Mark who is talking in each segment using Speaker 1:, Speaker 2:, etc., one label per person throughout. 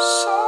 Speaker 1: So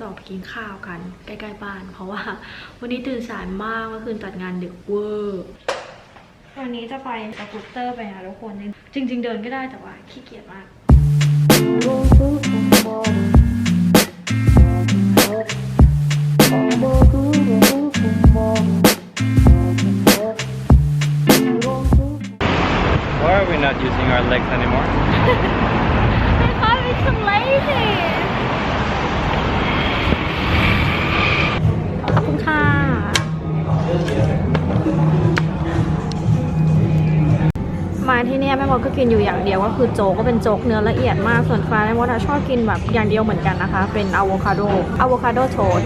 Speaker 1: จะออกไปกินข้าวกัน ใกล้ๆบ้าน เพราะว่า วันนี้ตื่นสายมากเมื่อคืนจัดงานดึกเวอร์วันนี้จะไปสกูตเตอร์ไปนะทุกคนจริง ๆ เดินก็ได้แต่ว่าขี้เกียจมาก
Speaker 2: Why are we not using our legs anymore?
Speaker 1: because it's so lazy ที่เนี่ยแม่มดก็กินอยู่อย่างเดียวก็คือโจ๊กก็เป็นโจ๊กเนื้อละเอียดมากส่วนฟ้าแม่มดอะชอบกินแบบอย่างเดียวเหมือนกันนะคะ เป็นอะโวคาโดอะโวคาโดโทส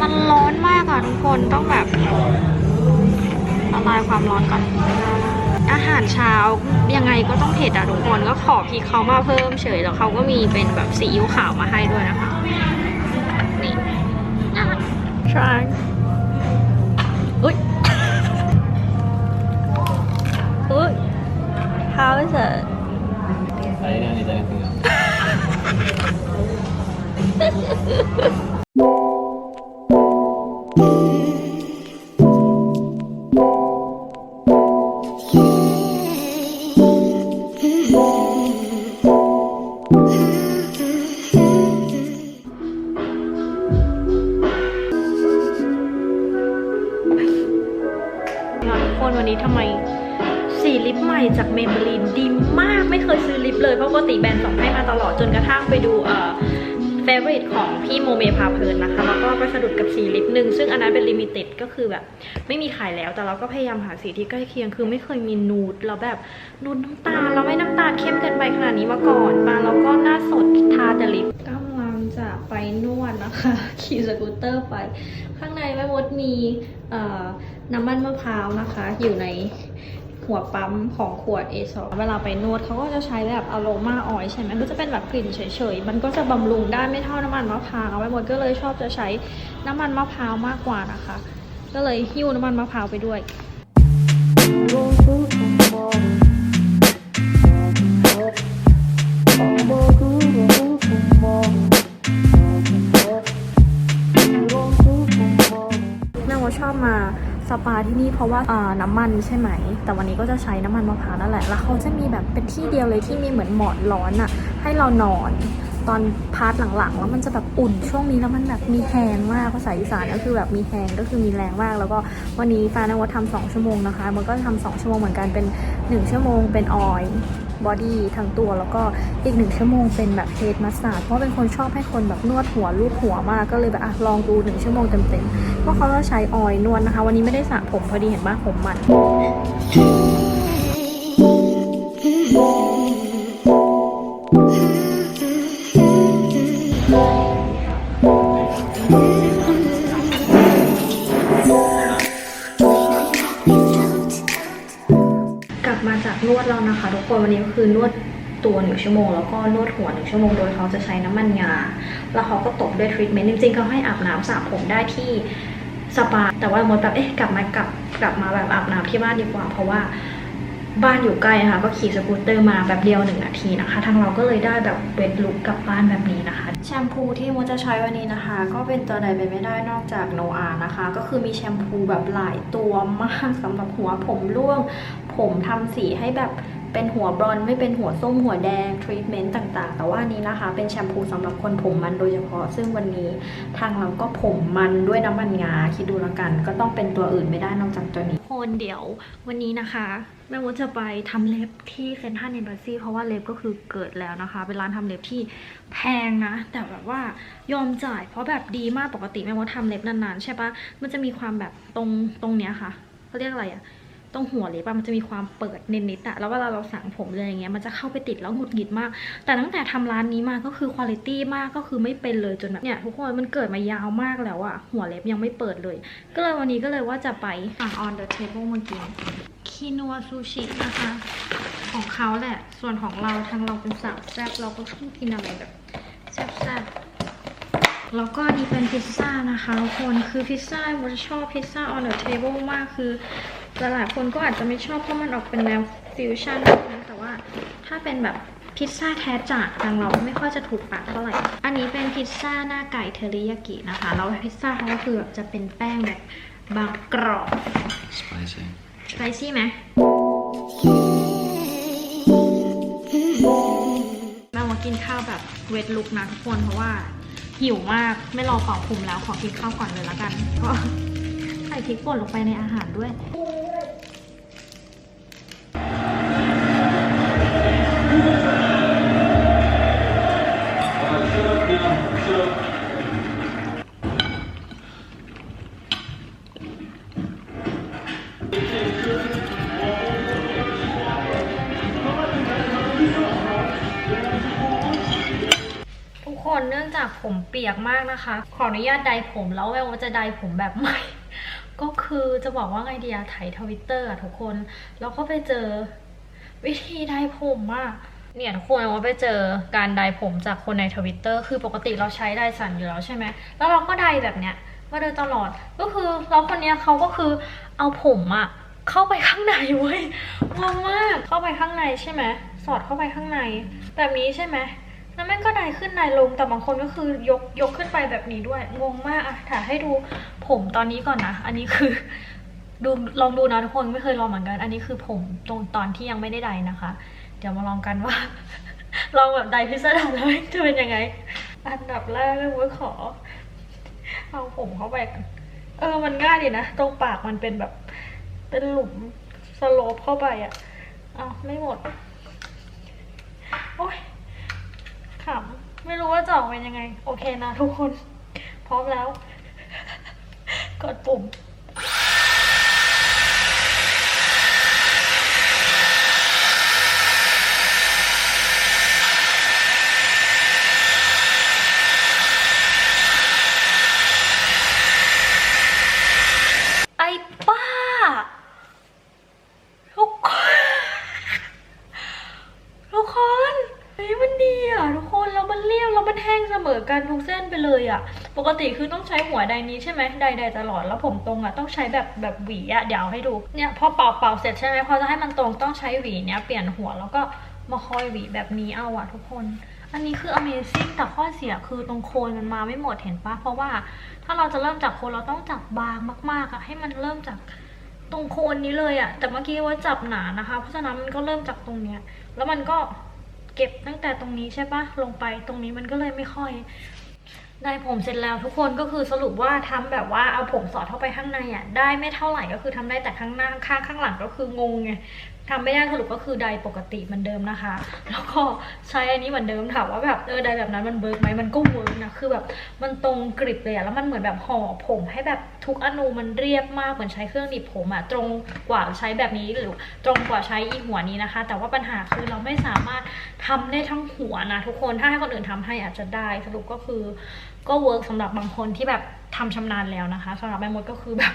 Speaker 1: มันร้อนมากอะทุกคนต้องแบบละลายความร้อนก่อนอาหารเช้ายังไงก็ต้องเผ็ดอะทุกคนก็ขอพริกเขามาเพิ่มเฉยแล้วเขาก็มีเป็นแบบซีอิ๊วขาวมาให้ด้วยนะคะนี่ใช่อุ้ นวันนี้ทำไมสีลิปใหม่จากเมเบลีนดีมากไม่เคยซื้อลิปเลยเพราะปกติแบรนด์ส่งให้มาตลอดจนกระทั่งไปดูเอ่อเฟเวอร์ของพี่โมเมพาเพลินนะคะ แล้วก็ไปสะดุดกับสีลิปหนึ่งซึ่งอันนั้นเป็นลิมิเต็ดก็คือแบบ ไม่มีขายแล้วแต่เราก็พยายามหาสีที่ใกล้เคียงคือไม่เคยมีนูดแล้วแบบนูดน้ำตาลเราไม่น้ำตาลเข้มเกินไปขนาดนี้มาก่อนมาแล้วก็หน้าสดทาแต่ลิป นะคะ ขี่สกูตเตอร์ไป ข้างในแม่มดมีน้ำมันมะพร้าวนะคะ อยู่ในหัวปั๊มของขวด A2 เวลาไปนวดเขาก็จะใช้แบบอโรมาออยใช่ไหมมันจะเป็นแบบกลิ่นเฉยๆ มันก็จะบำรุงได้ไม่เท่าน้ำมันมะพร้าวแม่มดก็เลยชอบจะใช้น้ำมันมะพร้าวมากกว่านะคะ ก็เลยหิ้วน้ำมันมะพร้าวไปด้วย อบมาสปาที่นี่เพราะว่าน้ำมันใช่ไหม แต่วันนี้ก็จะใช้น้ำมันมะพร้าวนั่นแหละ แล้วเขาจะมีแบบเป็นที่เดียวเลยที่มีเหมือนหมอนร้อนอะให้เรานอน ตอนพาร์ทหลังๆ แล้วมันจะแบบอุ่นช่วงนี้แล้วมันแบบมีแฮงมากภาษาอีสานก็คือแบบมีแฮงก็คือมีแรงมาก แล้วก็วันนี้ฟ้านวัดทำสองชั่วโมงนะคะ มันก็ทำสองชั่วโมงเหมือนกันเป็นหนึ่งชั่วโมงเป็นออย บอดี้ทั้งตัว แล้วก็อีกหนึ่งชั่วโมงเป็นแบบเฮดมัสซาเพราะเป็นคนชอบให้คนแบบนวดหัวลูบหัวมากก็เลยแบบอะลองดูหนึ่งชั่วโมงเต็มๆเพราะเขาจะใช้ออยนวดนะคะ วันนี้ไม่ได้สระผมพอดีเห็นว่าผมมัน คนวันนี้ก็คือนวดตัวหนึ่งชั่วโมงแล้วก็นวดหัวหนึ่งชั่วโมงโดยเขาจะใช้น้ำมันงาแล้วเขาก็ตบด้วยทรีทเมนต์จริงๆเขาให้อาบน้ำสระผมได้ที่สปา แต่ว่ามดแบบเอ๊ะกลับมากลับกลับมาแบบอาบน้ำที่บ้านดีกว่า เพราะว่าบ้านอยู่ใกล้นะคะก็ขี่สกูตเตอร์มาแบบเดียวหนึ่งนาทีนะคะ ทางเราก็เลยได้แบบเวทลุกกลับบ้านแบบนี้นะคะ แชมพูที่มดจะใช้วันนี้นะคะ ก็เป็นตัวใดไปไม่ได้นอกจากโนอานะคะ ก็คือมีแชมพูแบบหลายตัวมากสำหรับหัวผมร่วง ผมทำสีให้แบบ เป็นหัวบลอนไม่เป็นหัวส้มหัวแดงทรีทเมนต์ต่างๆ แต่ว่านี้นะคะ เป็นแชมพูสำหรับคนผมมันโดยเฉพาะ ซึ่งวันนี้ทางเราก็ผมมันด้วยน้ำมันงาคิดดูและกัน ก็ต้องเป็นตัวอื่นไม่ได้นอกจากตัวนี้คนเดี๋ยววันนี้นะคะแม่มดจะไปทำเล็บที่เซนทรัลเอมบ s ซีเพราะว่าเล็บก็คือเกิดแล้วนะคะ เป็นร้านทำเล็บที่แพงนะ แต่แบบว่ายอมจ่าย เพราะแบบดีมากปกติแม่มดทำเล็บนานๆ ใช่ปะมันจะมีความแบบตรงตรงเนี้ยค่ะเขาเรียกอะไรอะ ตรงหัวเล็บอะมันจะมีความเปิดนิดๆอะแล้วเวลาเราสระผมเลยอย่างเงี้ยมันจะเข้าไปติดแล้วหงุดหงิดมาก แต่ตั้งแต่ทำร้านนี้มาก็คือคุณภาพมากก็คือไม่เป็นเลยจนแบบเนี่ยทุกคนมันเกิดมายาวมากแล้วอะหัวเล็บยังไม่เปิดเลย ก็เลยวันนี้ก็เลยว่าจะไปสั่ง on the table มากินคินัวซูชินะคะ ของเขาแหละ ส่วนของเราทางเราเป็นสาวแซ่บเราก็ชอบกินอะไรแบบแซ่บๆแล้วก็นี่เป็นพิซซ่านะคะทุกคนคือพิซซ่าโมจะชอบพิซซ่า on the table มากคือ หลายๆคนก็อาจจะไม่ชอบเพราะมันออกเป็นแนวฟิวชั่นนะแต่ว่าถ้าเป็นแบบพิซซ่าแท้จากทางเราไม่ค่อยจะถูกปากเท่าไหร่ อันนี้เป็นพิซซ่าหน้าไก่เทอริยากินะคะ แล้วพิซซ่าเขาก็คือแบบจะเป็นแป้งแบบบางกรอบ
Speaker 2: spicy
Speaker 1: สไปซี่ไหมแม่มากินข้าวแบบเวทลุกนะทุกคนเพราะว่าหิวมากไม่รอเป่าคุมแล้วขอกินข้าวก่อนเลยละกัน ก็ใส่พริกป่นลงไปในอาหารด้วย ทุกคนเนื่องจากผมเปียกมากนะคะ ขออนุญาตไดผมแล้วแววว่าจะไดผมแบบใหม่ ก็คือจะบอกว่าไงดีอะไถทวิตเตอร์อะทุกคน แล้วก็ไปเจอวิธีไดผมอะ เนี่ยทุกคนว่าไปเจอการไดผมจากคนในทวิตเตอร์คือปกติเราใช้ไดสันอยู่แล้วใช่ไหมแล้วเราก็ไดแบบเนี้ยมาโดยตลอดก็คือเราคนเนี้ยเขาก็คือเอาผมอะเข้าไปข้างในเว้ยงงมากเข้าไปข้างในใช่ไหมสอดเข้าไปข้างใน แบบนี้ใช่ไหมแล้วแม่ก็ไดขึ้นไดลงแต่บางคนก็คือยกยกขึ้นไปแบบนี้ด้วยงงมากอะถ่ายให้ดูผมตอนนี้ก่อนนะ อันนี้คือดูลองดูนะทุกคนไม่เคยลองเหมือนกัน อันนี้คือผมตรงตอนที่ยังไม่ได้ไดนะคะ ดี๋ยวมาลองกันว่า ลองแบบไดพิสดารแล้วจะเป็นยังไง อันดับแรกเลยว้ยขอ เอาผมเข้าไปกัน เออมันง่ายดีนะ ตรงปากมันเป็นแบบ เป็นหลุมสโลปเข้าไปอะ เอาไม่หมด โอ้ยขำไม่รู้ว่าจะออกเป็นยังไง โอเคนะทุกคน พร้อมแล้ว กดปุ่ม ไอ้ป้า ทุกคน ทุกคนเฮ้ยมันดีอะทุกคนแล้วมันเรียบแล้วมันแห้งเสมอกันทุกเส้นไปเลยอะ ป กติคือต้องใช้หัวใดนี้ใช่ไหมใดใดตลอดแล้วผมตรงอะต้องใช้แบบแบบหวีอะเดี๋ยวให้ดูเนี่ยพอเป่าเป่าเสร็จใช่ไหมพอจะให้มันตรงต้องใช้หวีเนี้ยเปลี่ยนหัวแล้วก็มาคอยหวีแบบนี้เอาอะทุกคน อันนี้คือ Amazing แต่ข้อเสียคือตรงโคนมันมาไม่หมดเห็นปะเพราะว่าถ้าเราจะเริ่มจากโคนเราต้องจับบางมากๆอะให้มันเริ่มจากตรงโคนนี้เลยอะแต่เมื่อกี้ว่าจับหนานะคะ เพราะฉะนั้นมันก็เริ่มจากตรงเนี้ยแล้วมันก็เก็บตั้งแต่ตรงนี้ใช่ปะลงไปตรงนี้มันก็เลยไม่ค่อย ได้ผมเสร็จแล้วทุกคนก็คือสรุปว่าทำแบบว่าเอาผมสอดเข้าไปข้างในอะได้ไม่เท่าไหร่ก็คือทำได้แต่ข้างหน้าข้างข้างหลังก็คืองงไง ทำไม่ได้สรุปก็คือไดปกติเหมือนเดิมนะคะ แล้วก็ใช้อันนี้เหมือนเดิมถามว่าแบบเออไดแบบนั้นมันเวิร์กไหมมันก็เวิร์กนะคือแบบมันตรงกริบเลยอะแล้วมันเหมือนแบบห่อผมให้แบบทุกอนูมันเรียบมากเหมือนใช้เครื่องหนีบผมอะตรงกว่าใช้แบบนี้หรือตรงกว่าใช้อีหัวนี้นะคะ แต่ว่าปัญหาคือเราไม่สามารถทำได้ทั้งหัวนะทุกคนถ้าให้คนอื่นทำให้อาจจะได้สรุปก็คือก็เวิร์กสำหรับบางคนที่แบบทำชำนาญแล้วนะคะสำหรับแม่มดก็คือแบบ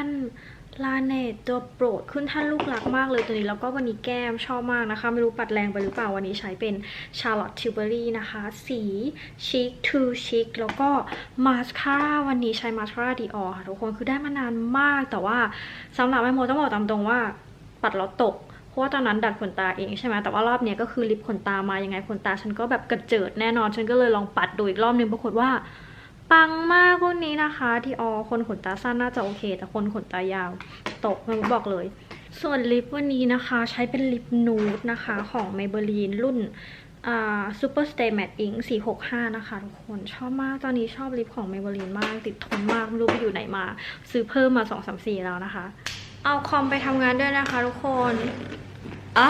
Speaker 1: ลาเนตตัวโปรดขึ้นท่านลูกรักมากเลยตัวนี้แล้วก็วันนี้แก้มชอบมากนะคะ ไม่รู้ปัดแรงไปหรือเปล่าวันนี้ใช้เป็นชาร์ลอตทิวเบอรี่นะคะ สีชิคทูชิคแล้วก็มาสคาร่าวันนี้ใช้มาสคาร่าดีออค่ะทุกคนคือได้มานานมากแต่ว่าสำหรับแม่โมต้องบอกตามตรงว่าปัดแล้วตกเพราะว่าตอนนั้นดัดขนตาเองใช่ไหมแต่ว่ารอบเนี้ยก็คือลิปขนตามายังไงขนตาฉันก็แบบกระเจิดแน่นอน ฉันก็เลยลองปัดดูอีกรอบนึงปรากฏว่า ปังมากรุ่นนี้นะคะที่ออคนขนตาสั้นน่าจะโอเค แต่คนขนตายาว ตกมันบอกเลย ส่วนลิปวันนี้นะคะ ใช้เป็นลิปนูดนะคะของ Maybelline รุ่นอ่า Super Stay Matte Ink 465 นะคะทุกคนชอบมาก ตอนนี้ชอบลิปของ Maybelline มาก ติดทนมาก ไม่รู้ไปอยู่ไหนมา ซื้อเพิ่มมา 2 3 4 แล้วนะคะ เอาคอมไปทำงานด้วยนะคะทุกคนอ่า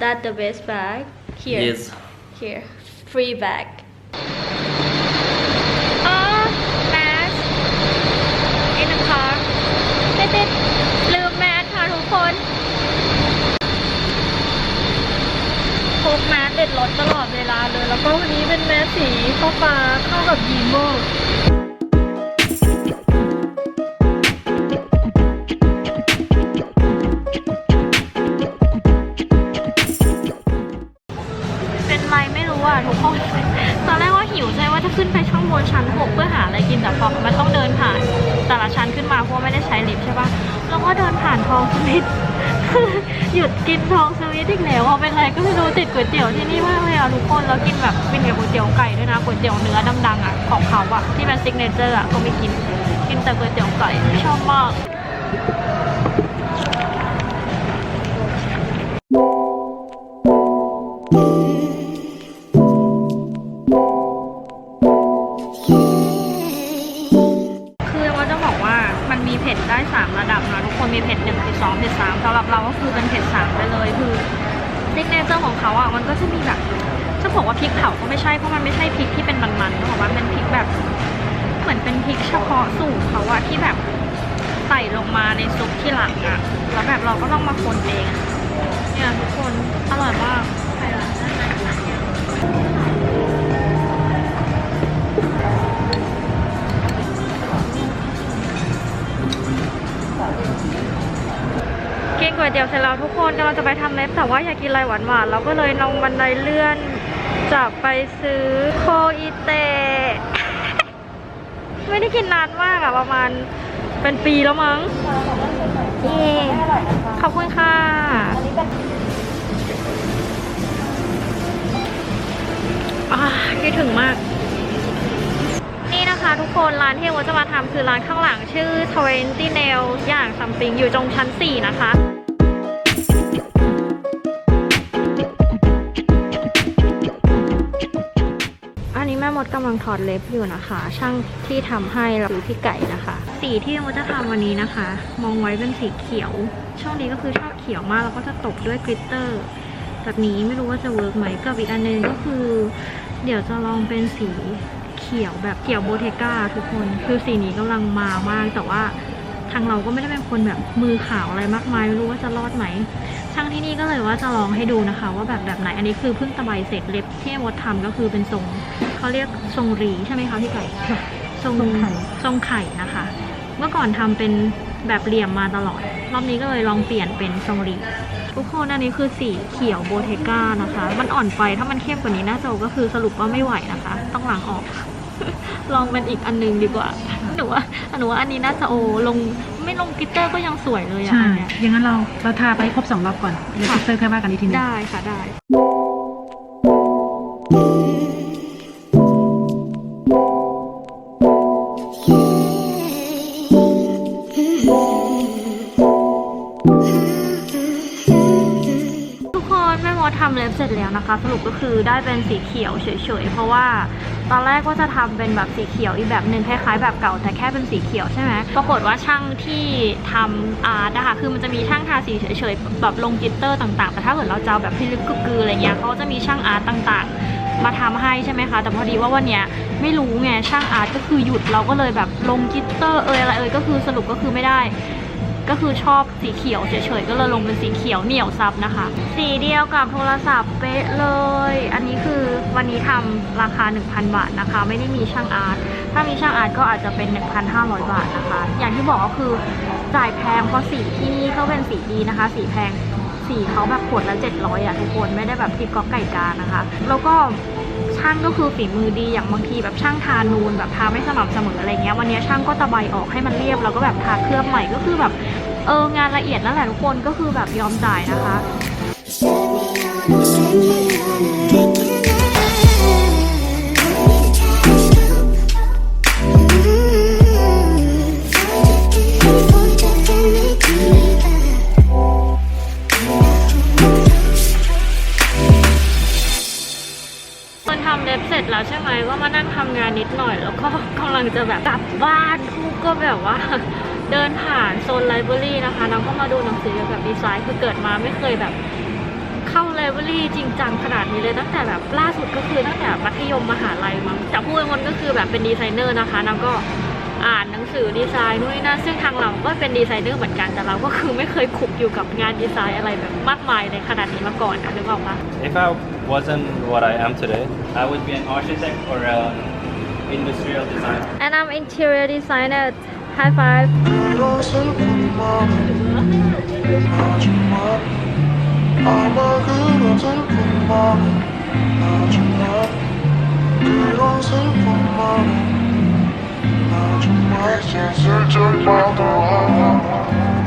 Speaker 1: that the best bag here
Speaker 2: Yes.
Speaker 1: here free bag อ๋อ mask in the car ติดติดลืมแมสค่ะทุกคนพ กแมสติดรถตลอดเวลาเลย แล้วก็วันนี้เป็นแมสสีฟ้าเข้ากับยีโมเป็นไรไม่รู้อะทุกคน ตอนแรกว่าหิวใจว่าจะขึ้นไปช่องบนชั้นหกเพื่อหาอะไรกินแต่พอมันต้องเดินผ่าน แต่ละชั้นขึ้นมาเพราะไม่ได้ใช้ลิฟต์ใช่ปะแล้วก็เดินผ่านทองสมิธ หยุดกินทองสวิตอีกแล้วอะเป็นไรก็ไม่รู้ติดก๋วยเตี๋ยวที่นี่มากเลยอะทุกคนแล้วกินแบบกินกับก๋วยเตี๋ยวไก่ด้วยนะก๋วยเตี๋ยวเนื้อดังๆอะของเขาอะที่เป็นซิกเนเจอร์อะก็ไม่กินกินแต่ก๋วยเตี๋ยวไก่ชอบมาก มาคนเองเนี่ยทุกคนอร่อยมากกินก๋วยเตี๋ยวเสร็จแล้วทุกคนกำลังจะไปทำเล็บแต่ว่าอยากกินอะไรหวานๆเราก็เลยลงบันไดเลื่อนจะไปซื้อโคอิเตะไม่ได้กินนานมากอะประมาณเป็นปีแล้วมั้ง เย่ขอบคุณค่ะอ่าคิดถึงมาก นี่นะคะทุกคนร้านที่ว่าจะมาทำคือร้านข้างหลังชื่อ20 Nail อย่างซัมปิงอยู่ตรงชั้น 4 นะคะ กำลังถอดเล็บอยู่นะคะ ช่างที่ทำให้เราคือพี่ไก่นะคะ สีที่มดจะทำวันนี้นะคะ มองไว้เป็นสีเขียว ช่วงนี้ก็คือชอบเขียวมากแล้วก็จะตกด้วยกลิตเตอร์แบบนี้ไม่รู้ว่าจะเวิร์กไหมกับอีกอันหนึงก็คือ เดี๋ยวจะลองเป็นสีเขียวแบบเขียวโบเทก้าทุกคน คือสีนี้กำลังมามากแต่ว่า ทางเราก็ไม่ได้เป็นคนแบบมือขาวอะไรมากมายไม่รู้ว่าจะรอดไหมช่างที่นี่ก็เลยว่าจะลองให้ดูนะคะ ว่าแบบแบบไหนอันนี้คือเพิ่งตะไบเสร็จเล็บที่มดทำก็คือเป็นทรงเขาเรียกทรงหรีใช่ไหมคะพี่ไก่ทรงไข่ทรงไข่นะคะ เมื่อก่อนทำเป็นแบบเหลี่ยมมาตลอด รอบนี้ก็เลยลองเปลี่ยนเป็นทรงหรีทุกคนอันนี้คือสีเขียวโบเทก้านะคะ มันอ่อนไปถ้ามันเข้มกว่านี้น่าจะก็คือสรุปว่าไม่ไหวนะคะ ต้องล้างออก ลองเป็นอีกอันหนึงดีกว่าหนูว่าหนูว่าอันนี้น่าจะโอลงไม่ลงกลิตเตอร์ก็ยังสวยเลยอะ
Speaker 3: ใช่
Speaker 1: อันเนี้ย
Speaker 3: อย่างนั้นเราเราทาไปให้ครบสองรอบก่อนเดี๋ยว
Speaker 1: ค่ะ
Speaker 3: ฟิลเตอร์ค่อยว่ากันอีกทีหนึง
Speaker 1: ได้ค่ะได้ ม่มดทำเล็บเสร็จแล้วนะคะ สรุปก็คือได้เป็นสีเขียวเฉยๆ เพราะว่าตอนแรกก็จะทำเป็นแบบสีเขียวอีกแบบหนึ่งคล้ายๆแบบเก่าแต่แค่เป็นสีเขียวใช่ไหมปรากฏว่าช่างที่ทำอาร์ตนะคะคือมันจะมีช่างทาสีเฉยๆแบบลงกิตเตอร์ต่างๆ แต่ถ้าเกิดเราจะเอาแบบพิลึกกึกืออะไรเงี้ยเขาจะมีช่างอาร์ตต่างๆ มาทำให้ใช่ไหมคะ แต่พอดีว่าวันเนี้ยไม่รู้ไงช่างอาร์ตก็คือหยุดเราก็เลยแบบลงกิตเตอร์เอยอะไรเอยก็คือสรุปก็คือไม่ได้ ก็คือชอบสีเขียวเฉยๆก็เลยลงเป็นสีเขียวเหนียวซับนะคะ สีเดียวกับโทรศัพท์เป๊ะเลย อันนี้คือวันนี้ทำราคา 1,000 บาทนะคะ ไม่ได้มีช่างอาร์ตถ้ามีช่างอาร์ตก็อาจจะเป็น 1,500 บาทนะคะ อย่างที่บอกก็คือจ่ายแพงเพราะสีที่นี่เขาเป็นสีดีนะคะ สีแพงสีเขาแบบขวดละ700อะทุกคนไม่ได้แบบติดก๊อกไก่กานะคะ แล้วก็ช่างก็คือฝีมือดีอย่างบางทีแบบช่างทานูนแบบทาไม่สม่ำเสมออะไรเงี้ยวันนี้ช่างก็ตะไบออกให้มันเรียบแล้วก็แบบทาเคลือบใหม่ก็คือแบบ เอองานละเอียดแล้วแหละทุกคนก็คือแบบยอมจ่ายนะคะ
Speaker 4: แล้วใช่ไหม
Speaker 1: ก็มานั่งทำงานนิดหน่อย แล้วก็กำลังจะแบบกลับบ้านทุกก็แบบว่า เดินผ่านโซนไลบรารีนะคะน้องก็มาดูหนังสือเกี่ยวกับดีไซน์คือเกิดมาไม่เคยแบบเข้าไลบรารีจริงจังขนาดนี้เลยตั้งแต่แบบล่าสุดก็คือตั้งแต่มัธยมมหาลัยมั้งแต่พูดมันก็คือแบบเป็นดีไซเนอร์นะคะน้องก็อ่านหนังสือดีไซน์นู่นนี่นั่นซึ่งทางเราก็เป็นดีไซเนอร์เหมือนกันแต่เราก็คือไม่เคยขลุกอยู่กับงานดีไซน์อะไรแบบมากมายในขนาดนี้มาก่อนนะนึกออกปะ
Speaker 2: If I wasn't what I am today, I would be an architect or an industrial designer.
Speaker 1: and I'm interior designer High five.
Speaker 4: 슬픈 마음 나 정말 슬슬 좀 봐도 아, 아, 아.